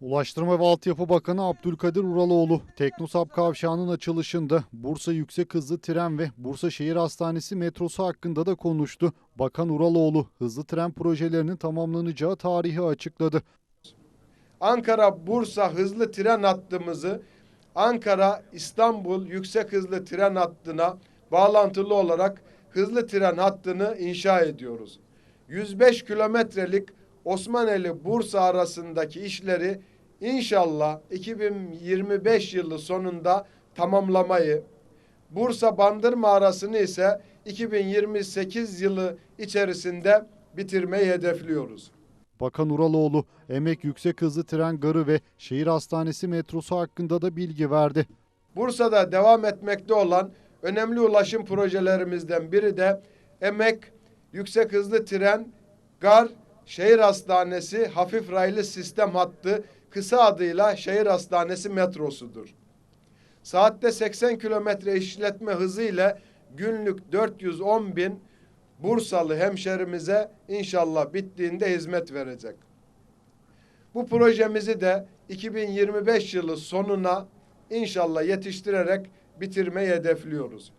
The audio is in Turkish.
Ulaştırma ve Altyapı Bakanı Abdülkadir Uraloğlu, Teknosap Kavşağı'nın açılışında Bursa Yüksek Hızlı Tren ve Bursa Şehir Hastanesi metrosu hakkında da konuştu. Bakan Uraloğlu, hızlı tren projelerinin tamamlanacağı tarihi açıkladı. Ankara-Bursa hızlı tren hattımızı Ankara-İstanbul yüksek hızlı tren hattına bağlantılı olarak hızlı tren hattını inşa ediyoruz. 105 kilometrelik Osmaneli-Bursa arasındaki işleri inşallah 2025 yılı sonunda tamamlamayı, Bursa-Bandırma arasını ise 2028 yılı içerisinde bitirmeyi hedefliyoruz. Bakan Uraloğlu, Emek Yüksek Hızlı Tren Garı ve Şehir Hastanesi metrosu hakkında da bilgi verdi. Bursa'da devam etmekte olan önemli ulaşım projelerimizden biri de Emek Yüksek Hızlı Tren Gar Şehir Hastanesi Hafif Raylı Sistem Hattı kısa adıyla Şehir Hastanesi metrosudur. Saatte 80 kilometre işletme hızı ile günlük 410 bin Bursalı hemşerimize inşallah bittiğinde hizmet verecek. Bu projemizi de 2025 yılı sonuna inşallah yetiştirerek bitirmeyi hedefliyoruz.